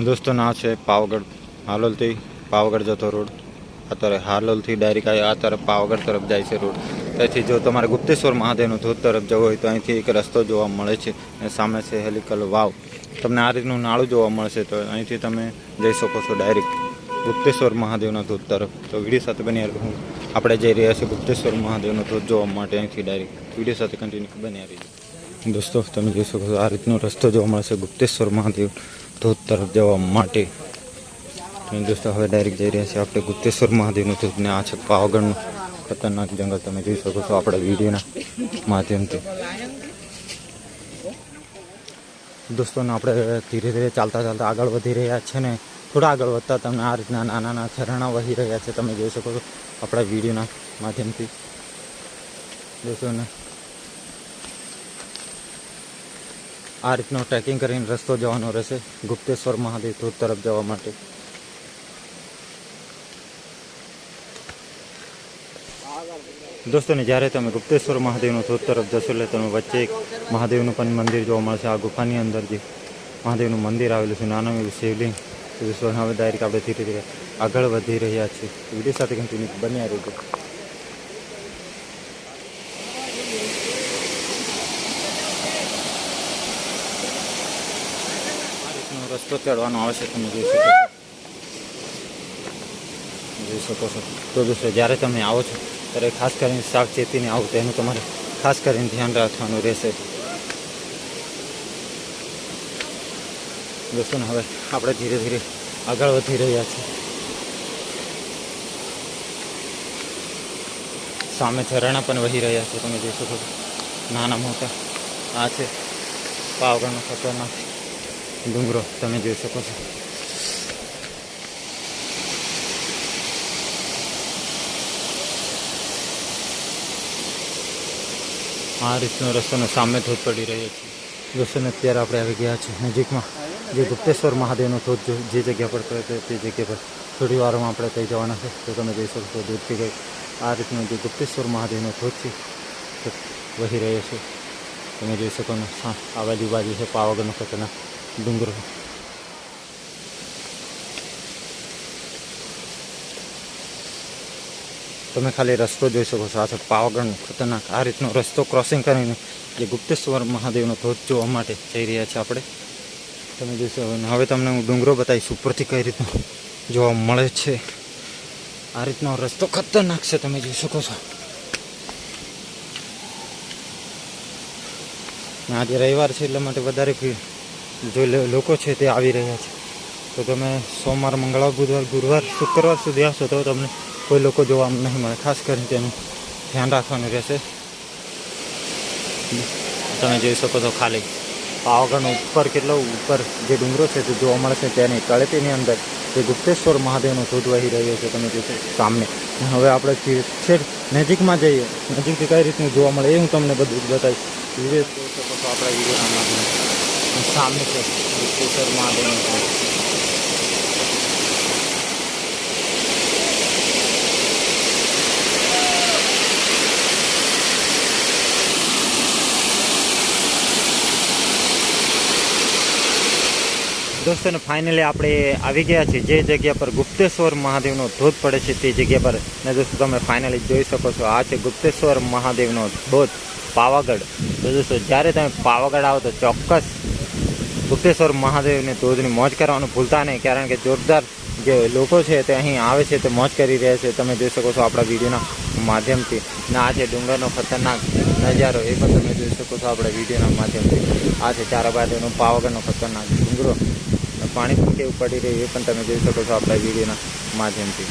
દોસ્તો ના છે, પાવાગઢ હાલોલથી પાવાગઢ જતો રોડ. અત્યારે હાલોલથી ડાયરેક્ટ આ તરફ પાવાગઢ તરફ જાય છે રોડ. તેથી જો તમારે ગુપ્તેશ્વર મહાદેવનું ધોધ તરફ જવું હોય તો અહીંથી એક રસ્તો જોવા મળે છે અને સામે છે હેલિકલ વાવ. તમને આ રીતનું નાળું જોવા મળશે તો અહીંથી તમે જઈ શકો છો ડાયરેક્ટ ગુપ્તેશ્વર મહાદેવના ધોધ તરફ. તો વીડિયો સાથે બની હું આપણે જઈ રહ્યા છીએ ગુપ્તેશ્વર મહાદેવનો ધોધ જોવા માટે અહીંથી ડાયરેક્ટ વીડિયો સાથે કન્ટિન્યુ બની રહી દોસ્તો, તમે જોઈ શકો છો આ રીતનો રસ્તો જોવા મળશે ગુપ્તેશ્વર મહાદેવ. ધોધ તરફ જવા માટે. દોસ્તો હવે ડાયરેક્ટ જઈ રહ્યા છીએ આપણે ગુપ્તેશ્વર મહાદેવનું ધોધ ને આ છે પાવાગઢનું ખતરનાક જંગલ તમે જોઈ શકો છો આપણા વિડીયોના માધ્યમથી. દોસ્તોને આપણે ધીરે ધીરે ચાલતા ચાલતા આગળ વધી રહ્યા છે ને. થોડા આગળ વધતા તમને આ રીતના નાના નાના ઝરણા વહી રહ્યા છે તમે જોઈ શકો છો આપણા વિડીયોના માધ્યમથી. દોસ્તોને આ રીતનો ટ્રેકિંગ કરીને રસ્તો જવાનો રહેશે. ગુપ્તેશ્વર મહાદેવ ધોધ તરફ જવા માટે. દોસ્તોને, જ્યારે તમે ગુપ્તેશ્વર મહાદેવનો ધોધ તરફ જશો એટલે તમે વચ્ચે એક મહાદેવનું પણ મંદિર જોવા મળશે. આ ગુફાની અંદર જે મહાદેવનું મંદિર આવેલું છે, નાનું એવું શિવલિંગ દોસ્તો હવે આપણે ધીરે ધીરે આગળ વધી રહ્યા છીએ. વીડિયો સાથે કન્ટિન્યુ બન્યા રહેજો આ રીતનો રસ્તો ચડવાનો આવે છે તમે જોઈ શકો જોઈ શકો છો. તો દોસ્તો, જ્યારે તમે આવો છો, ત્યારે ખાસ કરીને સાવચેતીને આવો, તો એનું તમારે ખાસ કરીને ધ્યાન રાખવાનું રહેશે. દોસ્તોને હવે આપણે ધીરે ધીરે આગળ વધી રહ્યા છીએ. સામે ઝરણા પણ વહી રહ્યા છે, તમે જોઈ શકો છો. નાના મોટા આ છે પાવગઢનો ખતરનાક ડુંગરો તમે જોઈ શકો છો આ રીતનો રસ્તોનો સામે ધોધ પડી રહ્યો છે. દોસ્તોને અત્યારે આપણે આવી ગયા છીએ નજીકમાં. જે ગુપ્તેશ્વર મહાદેવનો ધોધ જો- જગ્યા પર પડે તે જગ્યા પર થોડી વારમાં આપણે થઈ જવાના છે. તો તમે જોઈ શકો છો દૂરથી ગઈ આ રીતનો જે ગુપ્તેશ્વર મહાદેવનો ધોધ છે વહી રહ્યો છે. તમે જોઈ શકો ને આ બાજુ બાજુ છે, પાવાગઢનો ખતરનાક ડુંગરો. તમે ખાલી રસ્તો જોઈ શકો છો. આ છે પાવાગઢનો ખતરનાક, આ રીતનો રસ્તો ક્રોસિંગ કરીને જે ગુપ્તેશ્વર મહાદેવનો ધોધ જોવા માટે જઈ રહ્યા છીએ આપણે. તમે જોશો હવે તમને હું ડુંગરો બતાવીશ ઉપરથી કઈ રીતનો જોવા મળે છે. આ રીતનો રસ્તો ખતરનાક છે, તમે જોઈ શકો છો. આજે રવિવાર છે, એટલા માટે વધારે ભીડ. જો લોકો છે તે આવી રહ્યા છે. તો તમે સોમવાર, મંગળવાર, બુધવાર, ગુરુવાર, શુક્રવાર સુધી આવશો તો તમને કોઈ લોકો જોવા નહીં મળે. ખાસ કરીને તેનું ધ્યાન રાખવાનું રહેશે. તમે જોઈ શકો છો ખાલી પાવાગઢનો ઉપર કેટલો ઉપર જે ડુંગરો છે તે જોવા મળશે તેની તળેટીની અંદર જે ગુપ્તેશ્વર મહાદેવનો ધોધ વહી રહ્યો છે તમે જોશો સામે હવે આપણે છેક નજીકમાં જઈએ. નજીકથી કઈ રીતનું જોવા મળે એ હું તમને બધું જ બતાવીશ. વીડિયો આપણા વિડીયોના સામે છે ગુપ્તેશ્વર મહાદેવનું ધોધ દોસ્તોને ફાઇનલી આપણે આવી ગયા છીએ જે જગ્યા પર ગુપ્તેશ્વર મહાદેવનો ધોધ પડે છે તે જગ્યા પર. ને દોસ્તો, તમે ફાઇનલી જોઈ શકો છો, આ છે ગુપ્તેશ્વર મહાદેવનો ધોધ, પાવાગઢ. તો દોસ્તો, જ્યારે તમે પાવાગઢ આવો તો ચોક્કસ ગુપ્તેશ્વર મહાદેવને ધોધની મોજ કરવાનું ભૂલતા નહીં, કારણ કે જોરદાર જે લોકો છે તે અહીં આવે છે તે મોજ કરી રહ્યા છે. તમે જોઈ શકો છો આપણા વિડીયોના માધ્યમથી. ને આ છે ડુંગરનો ખતરનાક નજારો, એ પણ તમે જોઈ શકો છો આપણા વિડીયોના માધ્યમથી. આ છે ચારા બાજુનો પાવાગઢનો ખતરનાક ડુંગરો. પાણી પણ કેવું પડી રહ્યું એ પણ તમે જોઈ શકો છો આપણા વિડીયોના માધ્યમથી.